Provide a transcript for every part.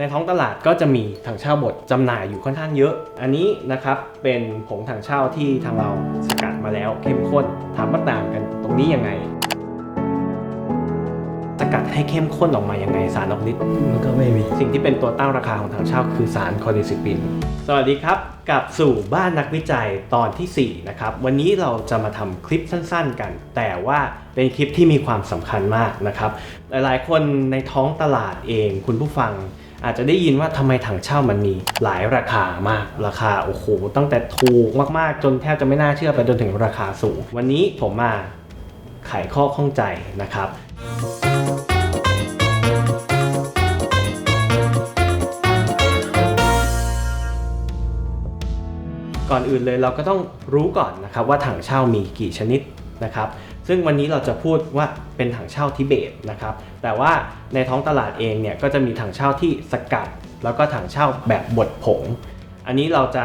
ในท้องตลาดก็จะมีถังเช่าบดจำหน่ายอยู่ค่อนข้างเยอะ อันนี้นะครับเป็นผงถังเช่าที่ทางเราสกัดมาแล้วเข้มข้นถามว่าต่างกันตรงนี้ยังไง สกัดให้เข้มข้นออกมายังไงสารออกฤทธิ์มันก็ไม่มี สิ่งที่เป็นตัวตั้งราคาของถังเช่าคือสารคอร์ดิซิปิน สวัสดีครับกลับสู่บ้านนักวิจัยตอนทีสี่ 4 นะครับ วันนี้เราจะมาทำคลิปสั้นๆกัน แต่ว่าเป็นคลิปที่มีความสำคัญมากนะครับ หลายๆ คนในท้องตลาดเองคุณผู้ฟัง อาจจะได้ยินว่าทำไมถังเช่ามันมีหลายราคามากราคาโอ้โหตั้งแต่ถูกมากๆ จนแทบจะไม่น่าเชื่อไปจนถึงราคาสูง วันนี้ผมมาไขข้อข้องใจนะครับก่อนอื่นเลยเราก็ต้องรู้ก่อนนะครับว่าถังเช่ามีกี่ชนิดนะครับ ซึ่งวันนี้เราจะพูดว่าเป็นถังเช่าทิเบตนะครับ แต่ว่าในท้องตลาดเองเนี่ยก็จะมีถังเช่าที่สกัด แล้วก็ถังเช่าแบบบดผง อันนี้เราจะ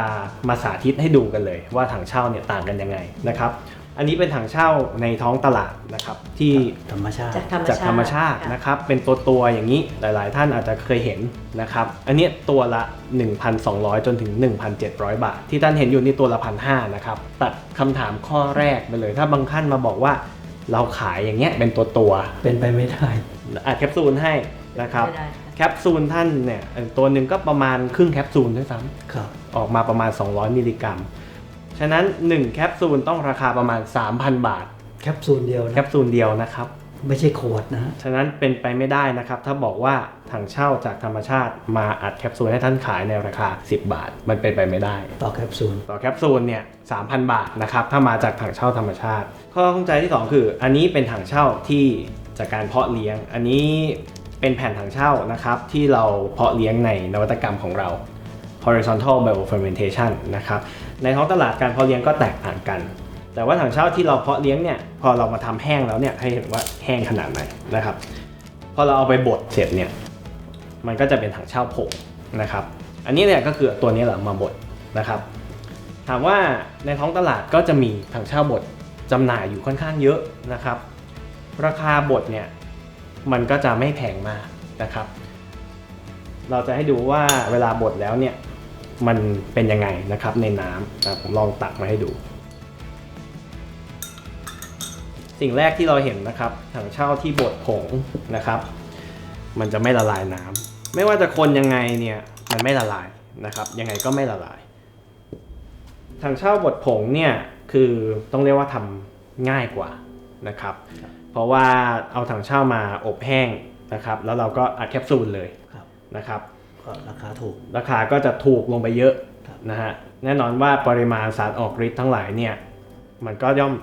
มาสาธิตให้ดูกันเลยว่าถังเช่าเนี่ยต่างกันยังไงนะครับ อันนี้เป็นถังเช่าในท้องตลาดนะครับที่ธรรมชาติ จากธรรมจากชาติธรรมชาติค่ะนะครับ เป็นตัวตัวๆอย่างนี้หลาย ๆ ท่านอาจจะเคยเห็นนะครับ อันเนี้ยตัวละ 1,200 จนถึง 1,700 บาท ที่ท่านเห็นอยู่นี่ตัวละพันห้านะครับ ตัดคำถามข้อแรกไปเลย ถ้าบางท่านมาบอกว่า เราขายอย่างเงี้ยเป็นตัวตัวๆเป็นไปไม่ได้อัดแคปซูลให้นะครับไม่ได้ค่ะ แคปซูลท่านเนี่ยเอ่อตัวหนึ่งก็ประมาณครึ่งแคปซูลด้วยซ้ครับำออกมาประมาณ 200 มิลลิกรัม ฉะนั้น 1 แคปซูลต้องราคาประมาณ 3,000 บาท แคปซูลเดียวแคนะ ปซูลเดียวนะครับ ไม่ใช่ขวดนะฮะ ฉะนั้นเป็นไปไม่ได้นะครับ ถ้าบอกว่าถังเช่าจากธรรมชาติมาอัดแคปซูลให้ท่านขายในราคา 10 บาท มันเป็นไปไม่ได้ ต่อแคปซูล ต่อแคปซูลเนี่ย 3,000 บาทนะครับ ถ้ามาจากถังเช่าธรรมชาติ ข้อข้องใจที่ 2 คือ อันนี้เป็นถังเช่าที่จากการเพาะเลี้ยง อันนี้เป็นแผ่นถังเช่านะครับ ที่เราเพาะเลี้ยงในนวัตกรรมของเรา horizontal biofermentation นะครับ ในท้องตลาดการเพาะเลี้ยงก็แตกต่างกัน แต่ว่าถังเช่าที่เราเพาะเลี้ยงเนี่ยพอเรามาทำแห้งแล้วเนี่ยให้เห็นว่าแห้งขนาดไหนนะครับ พอเราเอาไปบดเสร็จเนี่ยมันก็จะเป็นถังเช่าผงนะครับ อันนี้เนี่ยก็คือตัวนี้แหละมาบดนะครับ ถามว่าในท้องตลาดก็จะมีถังเช่าบดจำหน่ายอยู่ค่อนข้างเยอะนะครับ ราคาบดเนี่ยมันก็จะไม่แพงมากนะครับ เราจะให้ดูว่าเวลาบดแล้วเนี่ย มันเป็นยังไงนะครับในน้ำอะผมลองตักมาให้ดู สิ่งแรกที่เราเห็นนะครับถังเช่าที่บดผงนะครับ มันจะไม่ละลายน้ำไม่ว่าจะคนยังไงเนี่ยมันไม่ละลายนะครับ ยังไงก็ไม่ละลายถังเช่าบดผงเนี่ยคือต้องเรียกว่าทำง่ายกว่านะครับ เพราะว่าเอาถังเช่ามาอบแห้งนะครับ แล้วเราก็อัดแคปซูลเลยครับนะครับ ก็ราคาถูก ราคาก็จะถูกลงไปเยอะครับนะฮะแน่นอนว่าปริมาณสารออกฤทธิ์ทั้งหลายเนี่ยมันก็ย่อม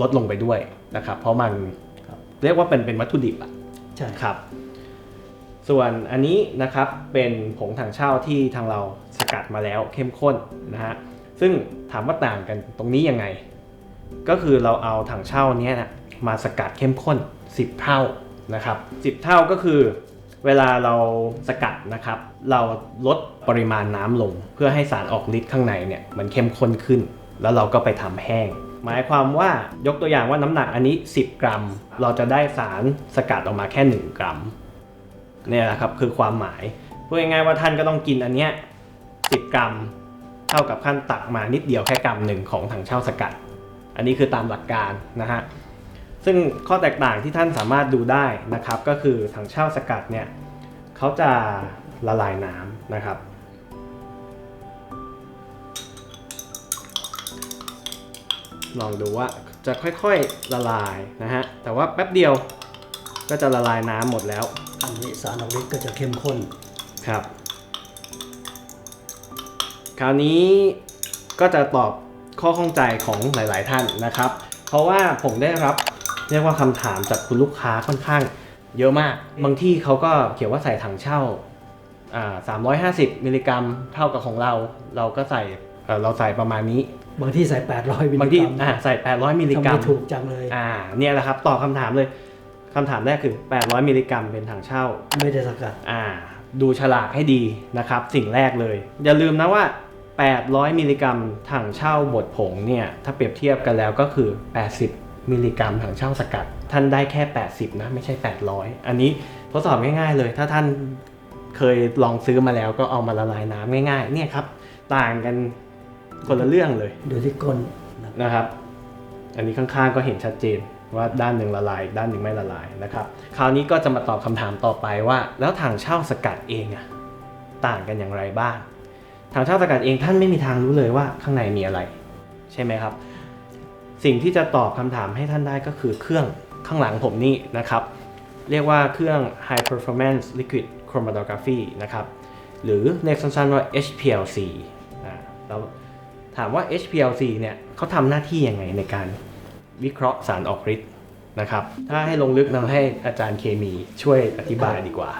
ลดลงไปด้วยนะครับ เพราะมันครับเรียกว่าเป็นเป็นวัตถุดิบอะใช่ครับ ส่วนอันนี้นะครับเป็นผงถังเช่าที่ทางเราสกัดมาแล้วเข้มข้นนะฮะซึ่งถามว่าต่างกันตรงนี้ยังไง ก็คือเราเอาถังเช่าเนี้ยนะมาสกัดเข้มข้น 10 เท่านะครับ 10 เท่าก็คือ เวลาเราสกัดนะครับ เราลดปริมาณน้ำลง เพื่อให้สารออกฤทธิ์ข้างในเนี่ยมันเข้มข้นขึ้น แล้วเราก็ไปทำแห้ง หมายความว่ายกตัวอย่างว่าน้ำหนักอันนี้ 10 กรัม เราจะได้สารสกัดออกมาแค่ 1 กรัมเนี่ยแหละครับคือความหมายพูดง่ายๆว่าท่านก็ต้องกินอันเนี้ย10 กรัม เท่ากับขั้นตักมานิดเดียวแค่กรัมหนึ่งของถังเช่าสกัด อันนี้คือตามหลักการนะฮะ ซึ่งข้อแตกต่างที่ท่านสามารถดูได้นะครับ ก็คือถังเช่าสกัดเนี่ยเขาจะละลายน้ำนะครับ ลองดูว่าจะค่อยๆละลายนะฮะ แต่ว่าแป๊บเดียวก็จะละลายน้ำหมดแล้ว อันนี้สารออกฤทธิ์ก็จะเข้มข้นครับ คราวนี้ก็จะตอบข้อข้องใจของหลาย ๆ ท่านนะครับ เพราะว่าผมได้รับ เรียกว่าคำถามจากคุณลูกค้าค่อนข้างเยอะมาก บางที่เขาก็เขียนว่าใส่ถังเช่าอ่า350มิลลิกรัมเท่ากับของเรา เราก็ใส่เอ่อเราใส่ประมาณนี้ บางที่ใส่ 800มิลบางลิที่กรัมอ่าใส่800มิลลิทำกรัไมมถูกจังเลยอ่าเนี่ยแหละครับตอบคำถามเลยคำถามแรกคือ 800มิลลิกรัมเป็นถังเช่า ไม่ได้สกัดอ่า ดูฉลากให้ดีนะครับ สิ่งแรกเลย อย่าลืมนะว่า 800มิลลิกรัมถังเช่าบดผงเนี่ยถ้าเปรียบเทียบกันแล้วก็คือ 80 มิลลิกรัมถังเช่าสกัด ท่านได้แค่ 80 นะ ไม่ใช่ 800 อันนี้ทดสอบง่ายๆเลย ถ้าท่านเคยลองซื้อมาแล้วก็เอามาละลายน้ำง่ายๆ เนี่ยครับ ต่างกันคนละเรื่องเลยดูที่ก้นนะนะครับ อันนี้ข้างๆก็เห็นชัดเจนว่าด้านหนึ่งละลายด้านหนึ่งไม่ละลายนะครับ คราวนี้ก็จะมาตอบคำถามต่อไปว่า แล้วถังเช่าสกัดเองอะต่างกันอย่างไรบ้างถังเช่าสกัดเองท่านไม่มีทางรู้เลยว่าข้างในมีอะไร ใช่ไหมครับ สิ่งที่จะตอบคำถามให้ท่านได้ก็คือเครื่องข้างหลังผมนี่นะครับ เรียกว่าเครื่อง High Performance Liquid Chromatography นะครับ หรือเรียกสั้นๆว่า HPLC นะแล้วถามว่า HPLC เนี่ยเขาทำหน้าที่ยังไงในการวิเคราะห์สารออกฤทธิ์นะครับ ถ้าให้ลงลึกเราให้อาจารย์เคมีช่วยอธิบายดีกว่า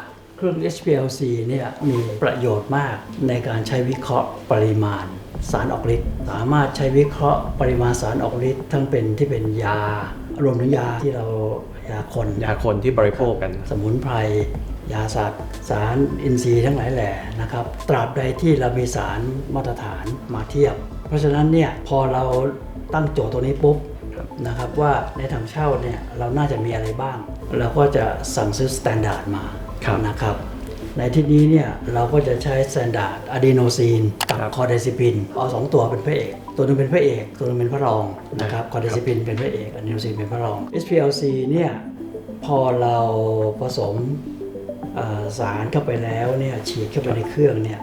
เครื่อง HPLC เนี่ยมีประโยชน์มากในการใช้วิเคราะห์ปริมาณสารออกฤทธิ์สามารถใช้วิเคราะห์ปริมาณสารออกฤทธิ์ทั้งเป็นที่เป็นยารวมถึงยาที่เรายาคนยาคนที่บริโภคกัน สมุนไพรยาสัตว์สารอินทรีย์ทั้งหลายแหล่นะครับ ตราบใดที่เรามีสารมาตรฐานมาเทียบ เพราะฉะนั้นเนี่ยพอเราตั้งโจทย์ตัวนี้ปุ๊บครับนะครับว่าในถังเช่าเนี่ยเราน่าจะมีอะไรบ้าง เราก็จะสั่งซื้อสแตนดาร์ดมาครับ นะครับ ในที่นี้เนี่ยเราก็จะใช้สแตนดาร์ดอะดีโนซีนกับครับคอเดซิปินเอาสองตัวเป็นพระเอก ตัวหนึงเป็นพระเอก ตัวหนึงเป็นพระรองนะครับครับคอเดซิปินเป็นพระเอกอะดีโนซีนเป็นพระรอง HPLC เนี่ยพอเราผสมเอ่อสารเข้าไปแล้วเนี่ยฉีดเข้าไปในเครื่องเนี่ย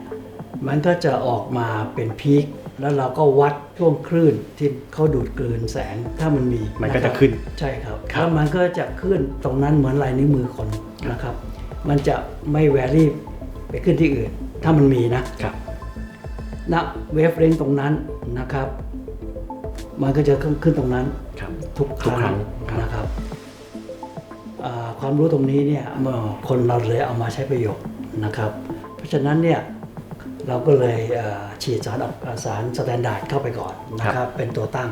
มันก็จะออกมาเป็นพีคแล้วเราก็วัดช่วงคลื่นที่เขาดูดกลืนแสงถ้ามันมีมันก็จะครับขึ้นใช่ครับครับแล้วมันก็จะขึ้นตรงนั้นเหมือนลายนิ้วมือคนนะครับ มันจะไม่แวรี่ไปขึ้นที่อื่น ถ้ามันมีนะครับณเวฟเลนตรงนั้นนะครับ มันก็จะขึ้นขึ้นตรงนั้นครับทุกคทุกครั้รั้งงครับนะครับอ่าความรู้ตรงนี้เนี่ยเมื่อคนเราเลยเอามาใช้ประโยชน์นะครับ เพราะฉะนั้นเนี่ยเราก็เลยเอ่อฉีดสารออกสารสแตนดาร์ดเข้าไปก่อนนะครับเป็นตัวตั้ง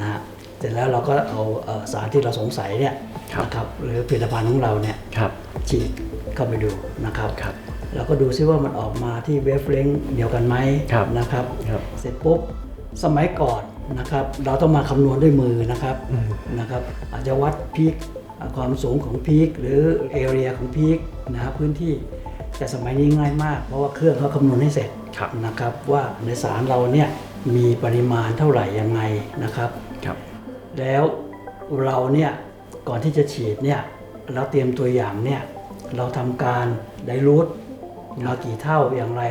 นะฮะเสร็จแล้วเราก็เอาเอ่อสารที่เราสงสัยเนี่ยครับนะครับหรือผลิตภัณฑ์ของเราเนี่ยครับฉีด เข้าไปดูนะครับครับแล้วก็ดูซิว่ามันออกมาที่เวฟเลงเดียวกันไหมครับนะครับครับเสร็จปุ๊บสมัยก่อนนะครับเราต้องมาคำนวณด้วยมือนะครับอืมนะครับ อาจจะวัดพีคอ่าความสูงของพีคหรือเอเรียของพีคนะครับพื้นที่แต่สมัยนี้ง่ายมาก เพราะว่าเครื่องเขาคำนวณให้เสร็จครับนะครับ ว่าในสารเราเนี่ยมีปริมาณเท่าไหร่ยังไงนะครับครับ แล้วเราเนี่ยก่อนที่จะฉีดเนี่ยเราเตรียมตัวอย่างเนี่ย เราทำการไดรูทมากี่เท่าอย่างไร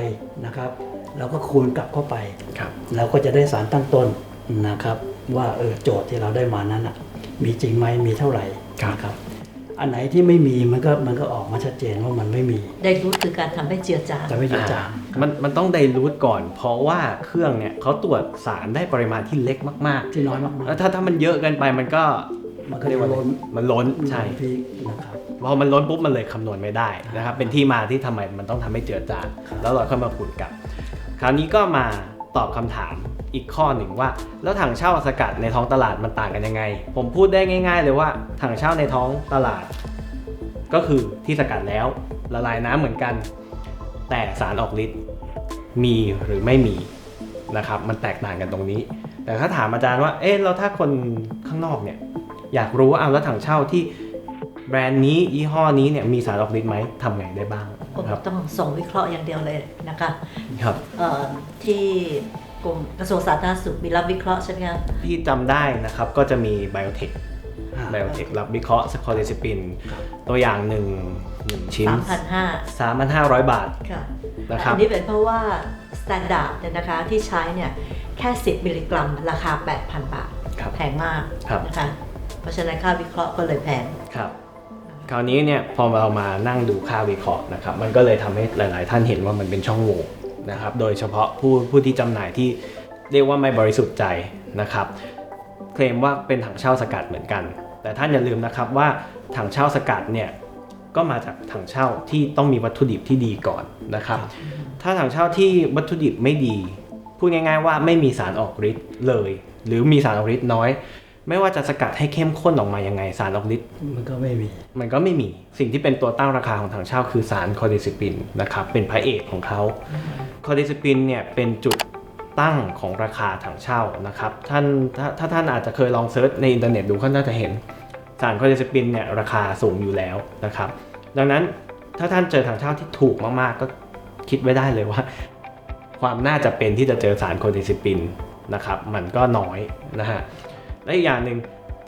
นะครับ เราก็คูณกลับเข้าไปครับเราก็จะได้สารตั้งต้นนะครับ ว่าเออโจทย์ที่เราได้มานั้นนะมีจริงไหมมีเท่าไหร่ครับนะครับอันไหนที่ไม่มีมันก็มันก็ออกมาชัดเจนว่ามันไม่มีได้รู้คือการทำให้เจือจางจะไม่เจือจางมันมันต้องไดรูทก่อน เพราะว่าเครื่องเนี่ยเขาตรวจสารได้ปริมาณที่เล็กมากที่น้อยมากๆแล้วถ้าถ้ามันเยอะเกินไปมันก็ๆมันก็เรียกจะว่าอะไรล้นมันล้นใช่พีคนะครับ พอมันล้นปุ๊บมันเลยคำนวณไม่ได้นะครับเป็นที่มาที่ทำไมมันต้องทำให้เจือจางแล้วเราค่อยมาขุดกลับ คราวนี้ก็มาตอบคำถามอีกข้อหนึ่งว่า แล้วถังเช่าสกัดในท้องตลาดมันต่างกันยังไง ผมพูดได้ง่าย ๆ เลยว่าถังเช่าในท้องตลาด ก็คือที่สกัดแล้วละลายน้ำเหมือนกัน แต่สารออกฤทธิ์มีหรือไม่มีนะครับมันแตกต่างกันตรงนี้ แต่ถ้าถามอาจารย์ว่าเอ๊ะแล้วถ้าคนข้างนอกเนี่ยอยากรู้ว่าเอาแล้วถังเช่าที่ แบรนด์นี้ยี่ห้อนี้เนี่ยมีสารออกฤทธิ์ไหมทำไงได้บ้างผมครับต้องส่งวิเคราะห์อย่างเดียวเลยนะคะครับเอ่อที่กรมกระทรวงสาธารณสุขมีรับวิเคราะห์ใช่ไหมคะที่จำได้นะครับก็จะมีไบโอเทคอ่าไบโอเทครับวิเคราะห์สคอเดซิปินครับตัวอย่างหนึ่งหนึ่งชิ้นสามพันห้า3,500 บาทค่ะนะครับอันนี้เป็นเพราะว่าสแตนดาร์ดเนี่ยนะคะที่ใช้เนี่ยแค่ 10 มิลลิกรัม ราคา 8,000 บาทครับแพงมากครับนะคะเพราะฉะนั้นค่าวิเคราะห์ก็เลยแพงครับค ราวนี้เนี่ยพอเรามานั่งดูค่าวิเคราะห์นะครับมันก็เลยทำให้หลาย ๆ ท่านเห็นว่ามันเป็นช่องโหว่นะครับโดยเฉพาะผู้ผู้ที่จำหน่ายที่เรียกว่าไม่บริสุทธิ์ใจนะครับ เคลมว่าเป็นถังเช่าสกัดเหมือนกัน แต่ท่านอย่าลืมนะครับว่าถังเช่าสกัดเนี่ยก็มาจากถังเช่าที่ต้องมีวัตถุดิบที่ดีก่อนนะครับ ถ้าถังเช่าที่วัตถุดิบไม่ดี พูดง่าย ๆ ว่าไม่มีสารออกฤทธิ์เลย หรือมีสารออกฤทธิ์น้อย ไม่ว่าจะสกัดให้เข้มข้นออกมายังไงสารออกฤทธิ์มันก็ไม่มี มันก็ไม่มีสิ่งที่เป็นตัวตั้งราคาของถังเช่าคือสารคอร์ดิซิปินนะครับเป็นพระเอกของเขาคอร์ดิซิปินเนี่ยเป็นจุดตั้งของราคาถังเช่านะครับท่านถ้าถ้าท่านอาจจะเคยลองเซิร์ชในอินเทอร์เน็ตดูก็น่าจะเห็น สารคอร์ดิซิปินเนี่ยราคาสูงอยู่แล้วนะครับ ดังนั้นถ้าท่านเจอถังเช่าที่ถูกมากๆ ก็คิดไว้ได้เลยว่า ความน่าจะเป็นที่จะเจอสารโคดิซิปินนะครับมันก็น้อยนะฮะ และอีกอย่างหนึ่ง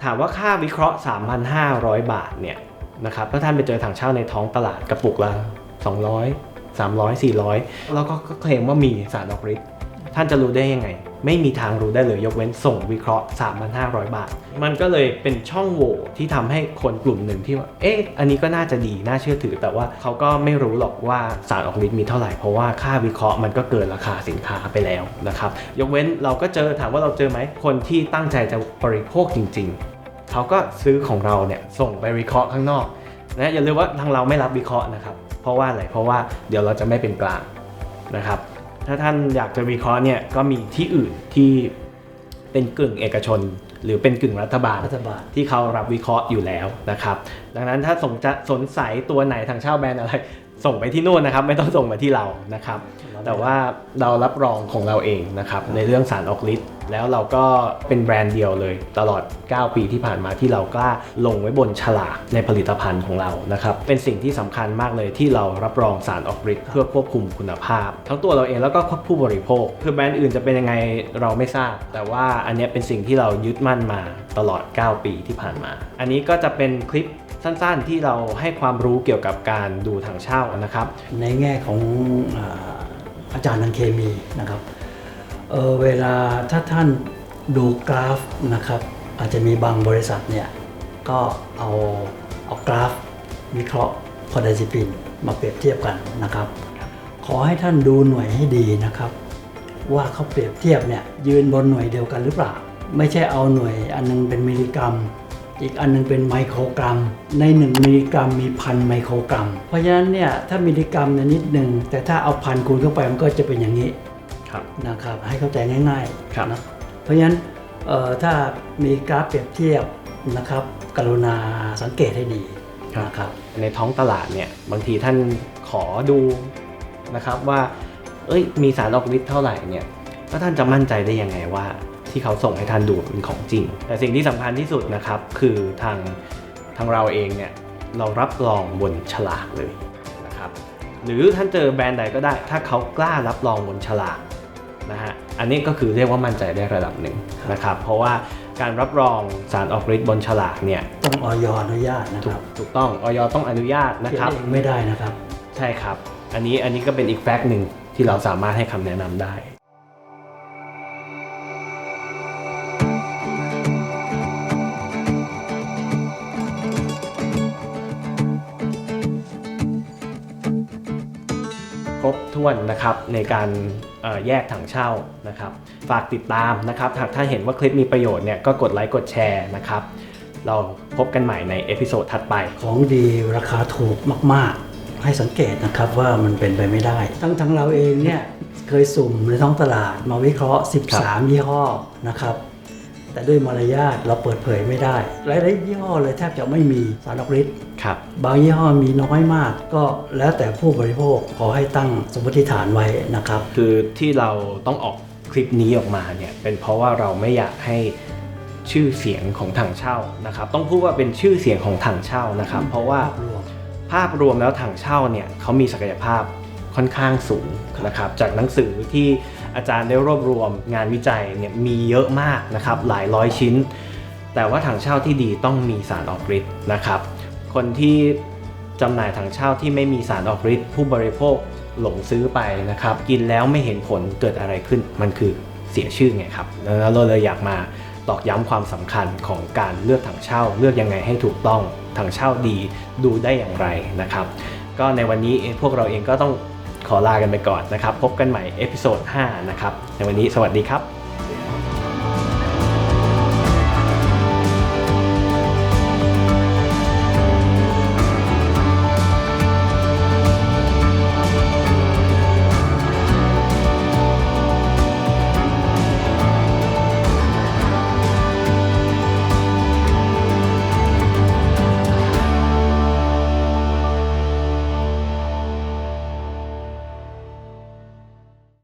ถามว่าค่าวิเคราะห์ 3,500 บาทเนี่ยนะครับถ้าท่านไปเจอถังเช่าในท้องตลาดกระปุกละ200 300 400 แล้วก็เคลมว่ามีสารออกฤทธิ์ ท่านจะรู้ได้ยังไง ไม่มีทางรู้ได้เลยยกเว้นส่งวิเคราะห์ 3,500 บาท มันก็เลยเป็นช่องโหว่ที่ทำให้คนกลุ่มหนึ่งที่ว่าเอ๊ะอันนี้ก็น่าจะดีน่าเชื่อถือ แต่ว่าเขาก็ไม่รู้หรอกว่าสารออกฤทธิ์มีเท่าไหร่เพราะว่าค่าวิเคราะห์มันก็เกินราคาสินค้าไปแล้วนะครับยกเว้นเราก็เจอถามว่าเราเจอไหมคนที่ตั้งใจจะบริโภคจริง ๆ เขาก็ซื้อของเราเนี่ยส่งไปวิเคราะห์ข้างนอกนะอย่าลืมว่าทางเราไม่รับวิเคราะห์นะครับเพราะว่าอะไรเพราะว่าเดี๋ยวเราจะไม่เป็นกลางนะครับ ถ้าท่านอยากจะวิเคราะห์เนี่ยก็มีที่อื่นที่เป็นกึ่งเอกชน หรือเป็นกึ่งรัฐบาล รัฐบาล ที่เขารับวิเคราะห์อยู่แล้วนะครับ ดังนั้นถ้าสนจะสนใสยตัวไหนทางเช่าแบรนด์อะไร ส่งไปที่นู่นนะครับ ไม่ต้องส่งมาที่เรานะครับ แต่ว่าเรารับรองของเราเองนะครับ ในเรื่องสารออกฤทธิ์แล้วเราก็เป็นแบรนด์เดียวเลย ตลอด 9 ปีที่ผ่านมาที่เรากล้าลงไว้บนฉลากในผลิตภัณฑ์ของเรานะครับ เป็นสิ่งที่สำคัญมากเลยที่เรารับรองสารออกฤทธิ์เพื่อควบคุมคุณภาพ ทั้งตัวเราเองแล้วก็ผู้บริโภค คือแบรนด์อื่นจะเป็นยังไงเราไม่ทราบ แต่ว่าอันนี้เป็นสิ่งที่เรายึดมั่นมาตลอด 9 ปีที่ผ่านมา อันนี้ก็จะเป็นคลิป สั้นๆ ที่เราให้ความรู้เกี่ยวกับการดูถังเช่านะครับ ในแง่ของอาอาจารย์ทางเคมีนะครับเออเวลาถ้าท่านดูกราฟนะครับ อาจจะมีบางบริษัทเนี่ยก็เอาเอากราฟวิเคราะห์พอไดซิปินมาเปรียบเทียบกันนะครับ ขอให้ท่านดูหน่วยให้ดีนะครับ ว่าเขาเปรียบเทียบเนี่ยยืนบนหน่วยเดียวกันหรือเปล่า ไม่ใช่เอาหน่วยอันนึงเป็นมิลลิกรัม อีกอันนึงเป็นไมโครกรัม ใน 1 มิลลิกรัมมีพันไมโครกรัม เพราะฉะนั้นเนี่ยถ้ามิลลิกรัมเนี่ยนิดหนึ่งแต่ถ้าเอาพันคูณเข้าไปมันก็จะเป็นอย่างนี้ครับนะครับให้เข้าใจง่ายครับๆนะเพราะฉะนั้นเอ่อถ้ามีกราฟเปรียบเทียบนะครับกรุณาสังเกตให้ดีนะครับในท้องตลาดเนี่ยบางทีท่านขอดูนะครับว่าเอ้ยมีสารออกฤทธิ์เท่าไหร่เนี่ยแล้วท่านจะมั่นใจได้ยังไงว่า ที่เขาส่งให้ท่านดูเป็นของจริง แต่สิ่งที่สำคัญที่สุดนะครับ คือทางทางเราเองเนี่ยเรารับรองบนฉลากเลยนะครับ หรือท่านเจอแบรนด์ใดก็ได้ ถ้าเขากล้ารับรองบนฉลากนะฮะอันนี้ก็คือเรียกว่ามั่นใจได้ระดับหนึ่งนะครับ เพราะว่าการรับรองสารออกฤทธิ์บนฉลากเนี่ยต้องออยอนุญาตนะถูคกรับถูกต้องออยต้องอนุญาตนะเขียครับนเองไม่ได้นะครับ ใช่ครับ อันนี้อันนี้ก็เป็นอีกแฟกต์หนึ่งที่เราสามารถให้คำแนะนำได้ บถ้วนนะครับในการเอ่อแยกถังเช่านะครับ ฝากติดตามนะครับ หากท่านเห็นว่าคลิปมีประโยชน์เนี่ยก็กดไลค์กดแชร์นะครับ เราพบกันใหม่ในเอพิโซดถัดไป ของดีราคาถูกมาก ๆ ให้สังเกตนะครับว่ามันเป็นไปไม่ได้ ทั้งทั้งเราเองเนี่ยเคยสุ่มในท้องตลาดมาวิเคราะห์ 13 ยี่ห้อนะครับ แต่ด้วยมารยาทเราเปิดเผยไม่ได้ หลายๆยี่ห้อเลยแทบจะไม่มีสารออกฤทธิ์ครับบางยี่ห้อมีน้อยมาก ก็แล้วแต่ผู้บริโภคขอให้ตั้งสมมติฐานไว้นะครับ คือที่เราต้องออกคลิปนี้ออกมาเนี่ยเป็นเพราะว่าเราไม่อยากให้ชื่อเสียงของถังเช่านะครับ ต้องพูดว่าเป็นชื่อเสียงของถังเช่านะครับ เพราะว่าภาพรวมภาพรวมแล้วถังเช่าเนี่ยเขามีศักยภาพค่อนข้างสูงนะครับจากหนังสือที่ อาจารย์ได้รวบรวมงานวิจัยเนี่ยมีเยอะมากนะครับหลายร้อยชิ้น แต่ว่าถังเช่าที่ดีต้องมีสารออกฤทธิ์นะครับ คนที่จำหน่ายถังเช่าที่ไม่มีสารออกฤทธิ์ผู้บริโภคหลงซื้อไปนะครับ กินแล้วไม่เห็นผลเกิดอะไรขึ้นมันคือเสียชื่อไงครับแล้วเราเลยอยากมาตอกย้ำความสำคัญของการเลือกถังเช่า เลือกยังไงให้ถูกต้องถังเช่าดีดูได้อย่างไรนะครับ ก็ในวันนี้พวกเราเองก็ต้อง ขอลากันไปก่อนนะครับ พบกันใหม่เอพิโซด5นะครับในวันนี้สวัสดีครับ